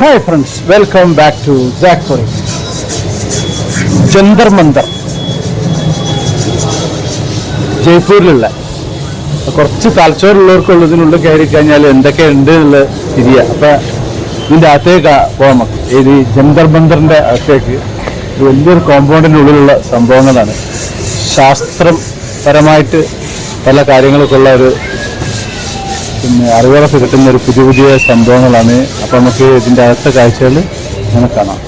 Hi friends welcome back to ജാക്പുറി Jantar Mantar ജയ്പൂരിലുള്ള കുറച്ച് തലച്ചോറുള്ളവർക്കുള്ള ഇതിനുള്ളിൽ കയറി കഴിഞ്ഞാൽ എന്തൊക്കെ ഉണ്ട് എന്നുള്ളത് തിരിയ അപ്പൊ ഇതിന്റെ അകത്തേക്ക് പോകാം നമുക്ക്. ഈ ജന്തർ മന്ദറിന്റെ അകത്തേക്ക്. വലിയൊരു കോമ്പൗണ്ടിനുള്ളിലുള്ള സംഭവങ്ങളാണ്. ശാസ്ത്രപരമായിട്ട് പല കാര്യങ്ങളൊക്കെ ഉള്ള ഒരു പിന്നെ അറിവുകളൊക്കെ കിട്ടുന്ന ഒരു പുതിയ പുതിയ സംഭവങ്ങളാണ്. അപ്പം നമുക്ക് ഇതിന്റെ അടുത്ത കാഴ്ചകൾ നമുക്ക് കാണാം.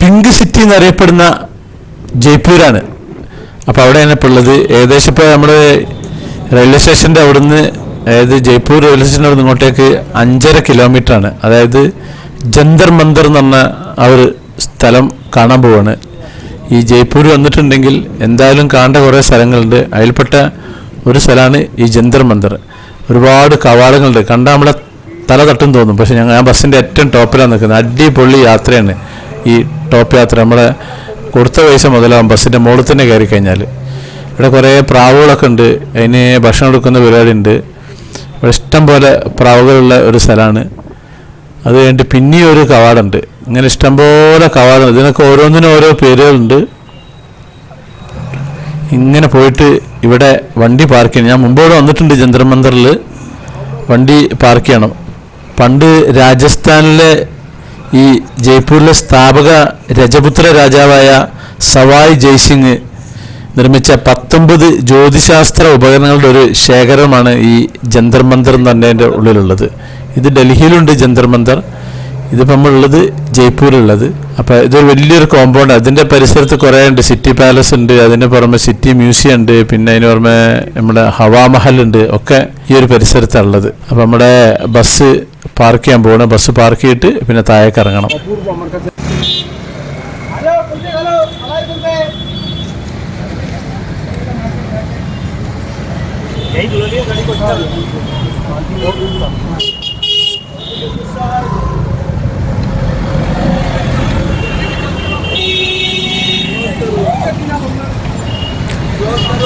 പിങ്ക് സിറ്റി എന്നറിയപ്പെടുന്ന ജയ്പൂരാണ്. അപ്പോൾ അവിടെയാണ് ഇപ്പോൾ ഉള്ളത്. ഏകദേശം ഇപ്പോൾ നമ്മൾ റെയിൽവേ സ്റ്റേഷന്റെ അവിടുന്ന് അതായത് ജയ്പൂർ റെയിൽവേ സ്റ്റേഷന്റെ അവിടെ ഇങ്ങോട്ടേക്ക് അഞ്ചര കിലോമീറ്റർ ആണ്. അതായത് ജന്തർ മന്ദർ എന്ന് പറഞ്ഞ ആ ഒരു സ്ഥലം കാണാൻ പോവാണ്. ഈ ജയ്പൂർ വന്നിട്ടുണ്ടെങ്കിൽ എന്തായാലും കാണേണ്ട കുറേ സ്ഥലങ്ങളുണ്ട്. അതിൽപ്പെട്ട ഒരു സ്ഥലമാണ് ഈ ജന്തർ മന്ദർ. ഒരുപാട് കവാടങ്ങളുണ്ട്. കണ്ടാൽ നമ്മളെ തല തട്ടും തോന്നും. പക്ഷേ ഞങ്ങൾ ഞാൻ ബസ്സിന്റെ ഏറ്റവും ടോപ്പിലാണ് നിൽക്കുന്നത്. അടിപൊളി യാത്രയാണ് ഈ ടോപ്പ് യാത്ര. നമ്മളെ കൊടുത്ത പൈസ മുതലാവും ബസ്സിന്റെ മുകളിൽ തന്നെ കയറി കഴിഞ്ഞാൽ ഇവിടെ കുറേ പ്രാവുകളൊക്കെ ഉണ്ട്. അതിന് ഭക്ഷണം എടുക്കുന്ന പരിപാടി ഉണ്ട്. ഇവിടെ ഇഷ്ടം പോലെ പ്രാവുകളുള്ള ഒരു സ്ഥലമാണ്. അത് കഴിഞ്ഞിട്ട് പിന്നെയും ഒരു കവാടുണ്ട് ഇങ്ങനെ ഇഷ്ടംപോലെ കവാടുണ്ട് ഇതിനൊക്കെ ഓരോന്നിനും ഓരോ പേരുകളുണ്ട്. ഇങ്ങനെ പോയിട്ട് ഇവിടെ വണ്ടി പാർക്ക് ചെയ്യണം. ഞാൻ മുമ്പോടെ വന്നിട്ടുണ്ട് ജന്തർ മന്ദറിൽ വണ്ടി പാർക്ക് ചെയ്യണം. പണ്ട് രാജസ്ഥാനിലെ ഈ ജയ്പൂരിലെ സ്ഥാപക രജപുത്ര രാജാവായ സവായ് ജയ്സിംഗ് നിർമ്മിച്ച പത്തൊമ്പത് ജ്യോതിശാസ്ത്ര ഉപകരണങ്ങളുടെ ഒരു ശേഖരമാണ് ഈ ജന്തർ മന്ദർ എന്ന് പറഞ്ഞതിന്റെ ഉള്ളിലുള്ളത്. ഇത് ഡൽഹിയിലുണ്ട് ജന്തർ മന്ദർ. ഇതിപ്പോൾ നമ്മളുള്ളത് ജയ്പൂരിലുള്ളത്. അപ്പോൾ ഇതൊരു വലിയൊരു കോമ്പൗണ്ട് അതിന്റെ പരിസരത്ത് കുറേ ഉണ്ട്. സിറ്റി പാലസ് ഉണ്ട്. അതിന് പുറമെ സിറ്റി മ്യൂസിയം ഉണ്ട്. പിന്നെ അതിന് പുറമെ നമ്മുടെ ഹവാമഹൽ ഉണ്ട്. ഒക്കെ ഈ ഒരു പരിസരത്താണ് ഉള്ളത് അപ്പോൾ നമ്മുടെ ബസ് പാർക്ക് ചെയ്യാൻ പോകണം ബസ് പാർക്ക് ചെയ്തിട്ട് പിന്നെ താഴേക്ക് ഇറങ്ങണം.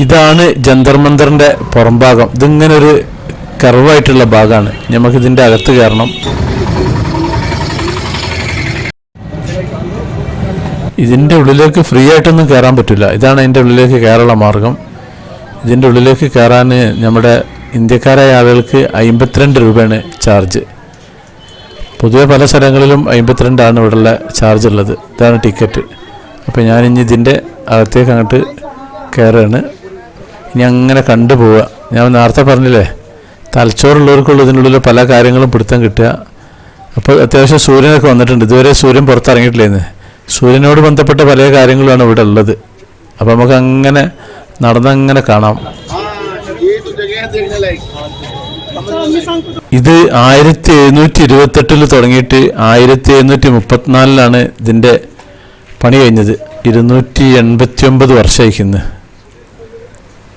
ഇതാണ് ജന്തർ മന്ദറിന്റെ പുറംഭാഗം. ഇതിങ്ങനെ ഒരു കർവായിട്ടുള്ള ഭാഗമാണ് നമുക്ക് ഇതിന്റെ അകത്ത് കയറണം ഇതിന്റെ ഉള്ളിലേക്ക് ഫ്രീ ആയിട്ടൊന്നും കയറാൻ പറ്റില്ല. ഇതാണ് ഇതിന്റെ ഉള്ളിലേക്ക് കയറാനുള്ള മാർഗം. ഇതിന്റെ ഉള്ളിലേക്ക് കയറാൻ നമ്മുടെ ഇന്ത്യക്കാരായ ആളുകൾക്ക് അമ്പത്തിരണ്ട് രൂപയാണ് ചാർജ് പൊതുവെ പല സ്ഥലങ്ങളിലും അമ്പത്തിരണ്ടാണ് ഇവിടെയുള്ള ചാർജ് ഉള്ളത്. ഇതാണ് ടിക്കറ്റ് അപ്പോൾ ഞാനിനി ഇതിന്റെ അകത്തേക്ക് അങ്ങോട്ട് കയറുകയാണ് ഇനി അങ്ങനെ കണ്ടു പോവുക ഞാൻ നേരത്തെ പറഞ്ഞില്ലേ തലച്ചോറുള്ളവർക്കുള്ള ഇതിനുള്ളിൽ പല കാര്യങ്ങളും പിടുത്തം കിട്ടുക. അപ്പോൾ അത്യാവശ്യം സൂര്യനൊക്കെ വന്നിട്ടുണ്ട്. ഇതുവരെ സൂര്യൻ പുറത്തിറങ്ങിയിട്ടില്ലേന്ന്. സൂര്യനോട് ബന്ധപ്പെട്ട പല കാര്യങ്ങളുമാണ് ഇവിടെ ഉള്ളത്. അപ്പോൾ നമുക്ക് അങ്ങനെ നടന്നങ്ങനെ കാണാം. ഇത് ആയിരത്തി എഴുന്നൂറ്റി ഇരുപത്തെട്ടിൽ തുടങ്ങിയിട്ട് ആയിരത്തി എഴുന്നൂറ്റി മുപ്പത്തിനാലിലാണ് ഇതിന്റെ പണി കഴിഞ്ഞത്. ഇരുന്നൂറ്റി എൺപത്തി ഒമ്പത് വർഷമായിരിക്കുന്നത്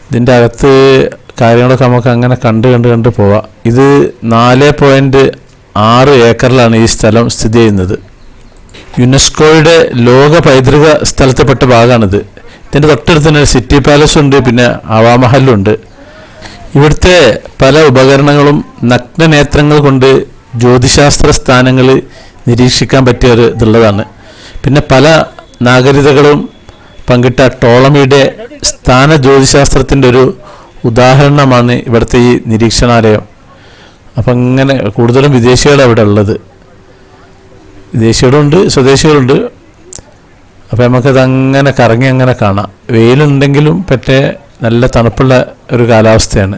ഇതിന്റെ അകത്ത് കാര്യങ്ങളൊക്കെ നമുക്ക് അങ്ങനെ കണ്ട് കണ്ട് കണ്ട് പോവാം. ഇത് നാല് പോയിന്റ് ആറ് ഏക്കറിലാണ് ഈ സ്ഥലം സ്ഥിതി ചെയ്യുന്നത്. യുനെസ്കോയുടെ ലോക പൈതൃക സ്ഥലത്തെപ്പെട്ട ഭാഗമാണിത്. ഇതിന്റെ തൊട്ടടുത്ത് തന്നെ സിറ്റി പാലസ് ഉണ്ട് പിന്നെ അവാമഹലുണ്ട് ഇവിടുത്തെ പല ഉപകരണങ്ങളും നഗ്നനേത്രങ്ങൾ കൊണ്ട് ജ്യോതിശാസ്ത്ര സ്ഥാനങ്ങൾ നിരീക്ഷിക്കാൻ പറ്റിയ ഒരു ഇതുള്ളതാണ്. പിന്നെ പല നാഗരികതകളും പങ്കിട്ട ടോളമിയുടെ സ്ഥാന ജ്യോതിശാസ്ത്രത്തിന്റെ ഒരു ഉദാഹരണമാണ് ഇവിടുത്തെ ഈ നിരീക്ഷണാലയം. അപ്പം ഇങ്ങനെ കൂടുതലും വിദേശികൾ അവിടെ ഉള്ളത്. വിദേശികളുണ്ട് സ്വദേശികളുണ്ട്. അപ്പോൾ നമുക്കത് അങ്ങനെ കറങ്ങി അങ്ങനെ കാണാം. വെയിലുണ്ടെങ്കിലും പറ്റേ നല്ല തണുപ്പുള്ള ഒരു കാലാവസ്ഥയാണ്.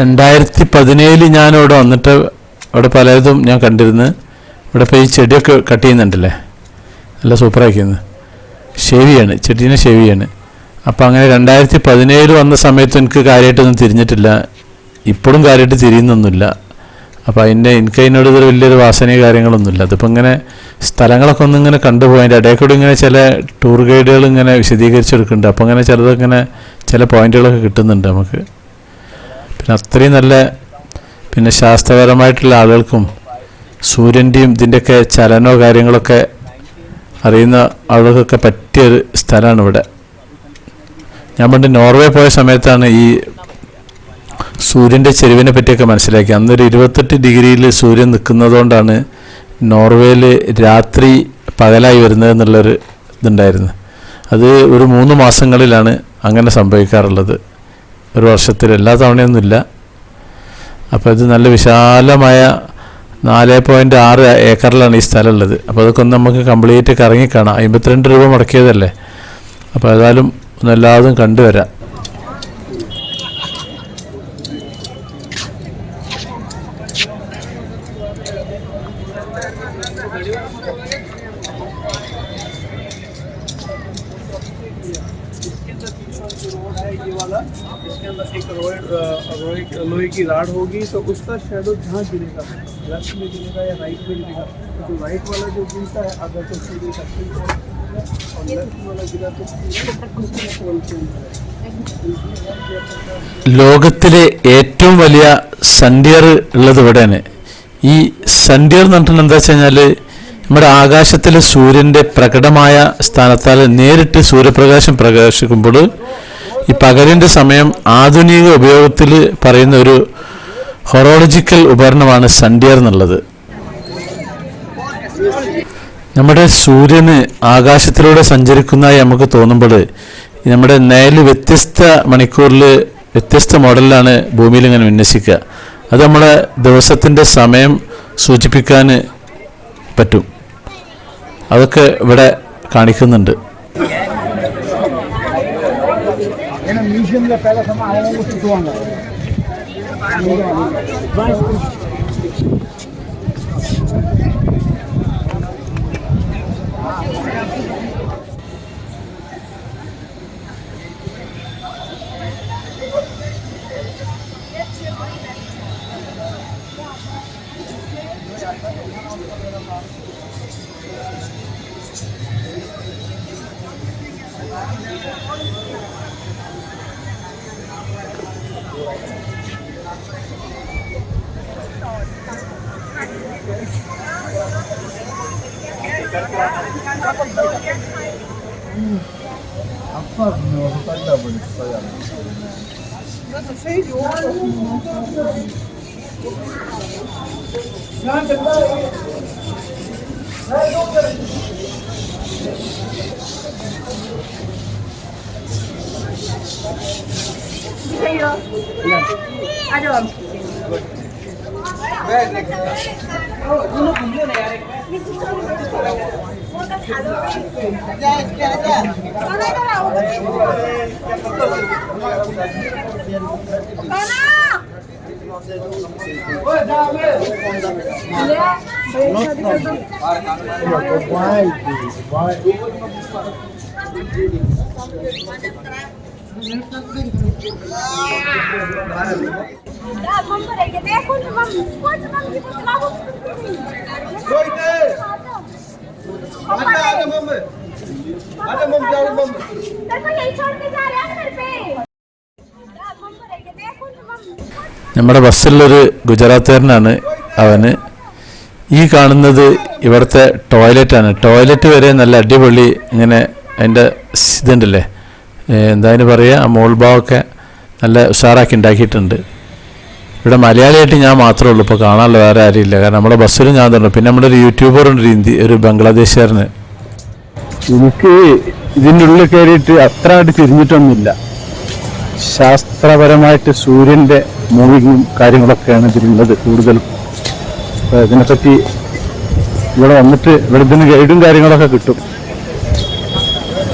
രണ്ടായിരത്തി പതിനേഴിൽ ഞാൻ ഇവിടെ വന്നിട്ട് ഇവിടെ പലതും ഞാൻ കണ്ടിരുന്നു. ഇവിടെ ഇപ്പോൾ ഈ ചെടിയൊക്കെ കട്ട് ചെയ്യുന്നുണ്ടല്ലേ? നല്ല സൂപ്പറാക്കിയെന്ന് ഷെവിയാണ് ചെടീനെ ഷെവിയാണ്. അപ്പോൾ അങ്ങനെ രണ്ടായിരത്തി പതിനേഴ് വന്ന സമയത്ത് എനിക്ക് കാര്യമായിട്ടൊന്നും തിരിഞ്ഞിട്ടില്ല. ഇപ്പോഴും കാര്യമായിട്ട് തിരിയുന്നൊന്നുമില്ല. അപ്പോൾ അതിന്റെ എനിക്ക് അതിനോട് ഇതൊരു വലിയൊരു വാസനയും കാര്യങ്ങളൊന്നുമില്ല. അതിപ്പോൾ ഇങ്ങനെ സ്ഥലങ്ങളൊക്കെ ഒന്നും ഇങ്ങനെ കണ്ടുപോയി. അതിന്റെ ഇങ്ങനെ ചില ടൂർ ഗൈഡുകൾ ഇങ്ങനെ വിശദീകരിച്ചെടുക്കുന്നുണ്ട് അപ്പോൾ അങ്ങനെ ചിലതൊക്കെ ഇങ്ങനെ ചില പോയിന്റുകളൊക്കെ കിട്ടുന്നുണ്ട് നമുക്ക്. പിന്നെ അത്രയും നല്ല പിന്നെ ശാസ്ത്രപരമായിട്ടുള്ള ആളുകൾക്കും സൂര്യന്റെയും ഇതിന്റെയൊക്കെ ചലനോ കാര്യങ്ങളൊക്കെ അറിയുന്ന ആളുകൾക്കൊക്കെ പറ്റിയൊരു സ്ഥലമാണ് ഇവിടെ. ഞാൻ പണ്ട് നോർവേ പോയ സമയത്താണ് ഈ സൂര്യന്റെ ചെരുവിനെ പറ്റിയൊക്കെ മനസ്സിലാക്കി അന്നൊരു ഇരുപത്തെട്ട് ഡിഗ്രിയിൽ സൂര്യൻ നിൽക്കുന്നതുകൊണ്ടാണ് നോർവേയിൽ രാത്രി പകലായി വരുന്നത് എന്നുള്ളൊരു ഇതുണ്ടായിരുന്നു അത് ഒരു മൂന്ന് മാസങ്ങളിലാണ് അങ്ങനെ സംഭവിക്കാറുള്ളത്. ഒരു വർഷത്തിൽ എല്ലാ തവണയൊന്നുമില്ല. അപ്പോൾ ഇത് നല്ല വിശാലമായ നാല് പോയിന്റ് ആറ് ഏക്കറിലാണ് ഈ സ്ഥലമുള്ളത്. അപ്പോൾ അതൊക്കെ ഒന്ന് നമുക്ക് കംപ്ലീറ്റ് കറങ്ങി കാണാം. അമ്പത്തിരണ്ട് രൂപ മുടക്കിയതല്ലേ? അപ്പോൾ ഏതായാലും ഒന്ന് എല്ലാതും കണ്ടുവരാം. वाला इसके अंदर एक रोड लोहे लोहे की राड होगी तो उसका शेडो जहाँ गिरेगा लेफ्ट में गिरेगा या राइट में गिरेगा तो राइट वाला जो गिरता है अगर तो सीधे सेक्शन को और लेफ्ट वाला गिरा तो सीधे पोल पे ലോകത്തിലെ ഏറ്റവും വലിയ സൺഡിയർ ഉള്ളത് ഇവിടെയാണ് ഈ സൺഡിയർ എന്ന് പറഞ്ഞിട്ട് എന്താ വെച്ച് കഴിഞ്ഞാൽ നമ്മുടെ ആകാശത്തിലെ സൂര്യൻ്റെ പ്രകടമായ സ്ഥാനത്താൽ നേരിട്ട് സൂര്യപ്രകാശം പ്രകാശിക്കുമ്പോൾ ഈ പകലിന്റെ സമയം ആധുനിക ഉപയോഗത്തിൽ പറയുന്ന ഒരു ഹൊറോളജിക്കൽ ഉപകരണമാണ് സൺഡിയർ എന്നുള്ളത്. നമ്മുടെ സൂര്യന് ആകാശത്തിലൂടെ സഞ്ചരിക്കുന്നതായി നമുക്ക് തോന്നുമ്പോൾ നമ്മുടെ നേൽ വ്യത്യസ്ത മണിക്കൂറിൽ വ്യത്യസ്ത മോഡലിലാണ് ഭൂമിയിൽ ഇങ്ങനെ വിന്യസിക്കുക. അത് നമ്മളെ ദിവസത്തിന്റെ സമയം സൂചിപ്പിക്കാൻ പറ്റും. അതൊക്കെ ഇവിടെ കാണിക്കുന്നുണ്ട്. இல்லை பேலசமாக அவங்க முடிச்சுட்டு வாங்க Sa'yo. Ano? Ano? Ano? Ano? Ano? Ano? Ano? Ano? Vai, vai. Vai. നമ്മുടെ ബസ്സിലൊരു ഗുജറാത്തുകാരനാണ് അവന്. ഈ കാണുന്നത് ഇവിടുത്തെ ടോയ്ലറ്റാണ്. ടോയ്ലറ്റ് വരെ നല്ല അടിപൊളി ഇങ്ങനെ അതിന്റെ ഇതുണ്ടല്ലേ? എന്തായാലും പറയുക ആ മോൾ ഭാഗമൊക്കെ നല്ല ഉഷാറാക്കി ഉണ്ടാക്കിയിട്ടുണ്ട്. ഇവിടെ മലയാളിയായിട്ട് ഞാൻ മാത്രമേ ഉള്ളൂ. ഇപ്പോൾ കാണാനുള്ള വേറെ ആരുമില്ല കാരണം നമ്മുടെ ബസ്സിലും ഞാൻ തന്നെ പിന്നെ നമ്മുടെ ഒരു യൂട്യൂബറുണ്ട് ഒരു ഹിന്ദി ഒരു ബംഗ്ലാദേശുകാരന്. എനിക്ക് ഇതിന്റെ ഉള്ളിൽ കയറിയിട്ട് അത്ര ആയിട്ട് തിരിഞ്ഞിട്ടൊന്നുമില്ല. ശാസ്ത്രപരമായിട്ട് സൂര്യന്റെ മൂവിങ്ങും കാര്യങ്ങളൊക്കെയാണ് ഇതിലുള്ളത് കൂടുതലും. അപ്പോൾ ഇതിനെപ്പറ്റി ഇവിടെ വന്നിട്ട് ഇവിടെ ഇതിന് ഗൈഡും കാര്യങ്ങളൊക്കെ കിട്ടും.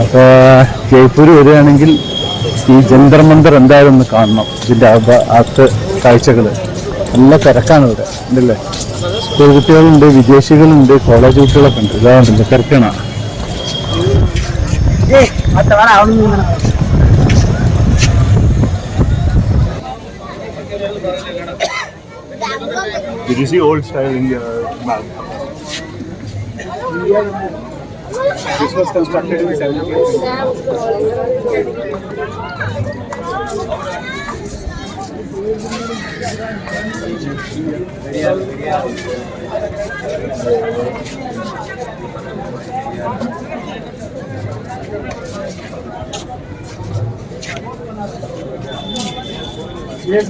അപ്പോൾ ജയ്പൂർ വരികയാണെങ്കിൽ ഈ ജന്തർ മന്ദർ എന്തായാലും ഒന്ന് കാണണം. ഇതിന്റെ അക- അകത്ത് കാഴ്ചകൾ നല്ല തിരക്കാണ് ഇവിടെ. ഉണ്ടല്ലേ? കുട്ടികളുണ്ട് വിദേശികളുണ്ട് കോളേജ് കുട്ടികളൊക്കെ ഉണ്ട്. ഇതാണ് തിരക്കാണ്. Did you see old style India map? This was constructed in 17th एक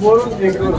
बोलो एक बोलो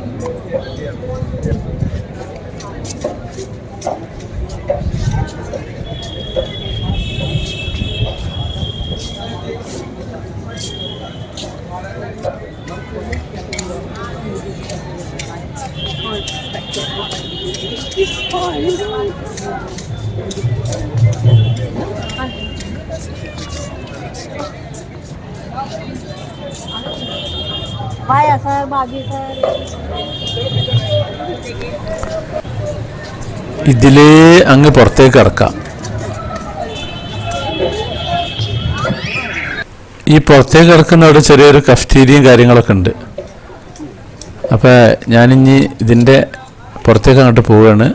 Sir. Bye, sir. ഇതിലേ അങ്ങ് പുറത്തേക്ക് ഇറക്കാം ഈ പുറത്തേക്ക് ഇറക്കുന്ന അവിടെ ചെറിയൊരു കഫ്റ്റീരിയും കാര്യങ്ങളൊക്കെ ഉണ്ട് അപ്പോൾ ഞാനിനി ഇതിന്റെ പുറത്തേക്ക് അങ്ങോട്ട് പോവുകയാണ്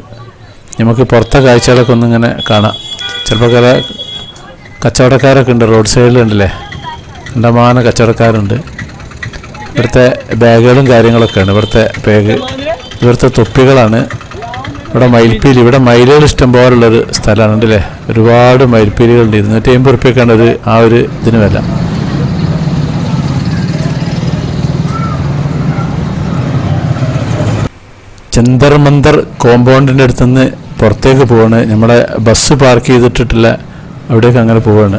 നമുക്ക് പുറത്തെ കാഴ്ചകളൊക്കെ ഒന്നിങ്ങനെ കാണാം ചിലപ്പോൾ കല കച്ചവടക്കാരൊക്കെ ഉണ്ട് റോഡ് സൈഡിലുണ്ടല്ലേ കണ്ടമാന കച്ചവടക്കാരുണ്ട്. ഇവിടുത്തെ ബാഗുകളും കാര്യങ്ങളൊക്കെയാണ്. ഇവിടുത്തെ ബാഗ് ഇവിടുത്തെ തൊപ്പികളാണ്. ഇവിടെ മയിൽപ്പീലി ഇവിടെ മയിലുകൾ ഇഷ്ടം പോലുള്ളൊരു സ്ഥലമാണ് ഉണ്ടല്ലേ ഒരുപാട് മയിൽപ്പീലികളുണ്ട്. ഇരുന്നൂറ്റി അമ്പത് റുപ്യക്കാണ് ഒരു ആ ഒരു ഇതിന് വില. ജന്തർ മന്ദർ കോമ്പൗണ്ടിന്റെ അടുത്തുനിന്ന് പുറത്തേക്ക് പോവാണ്. നമ്മുടെ ബസ് പാർക്ക് ചെയ്തിട്ടിട്ടില്ല അവിടേക്ക് അങ്ങനെ പോവാണ്.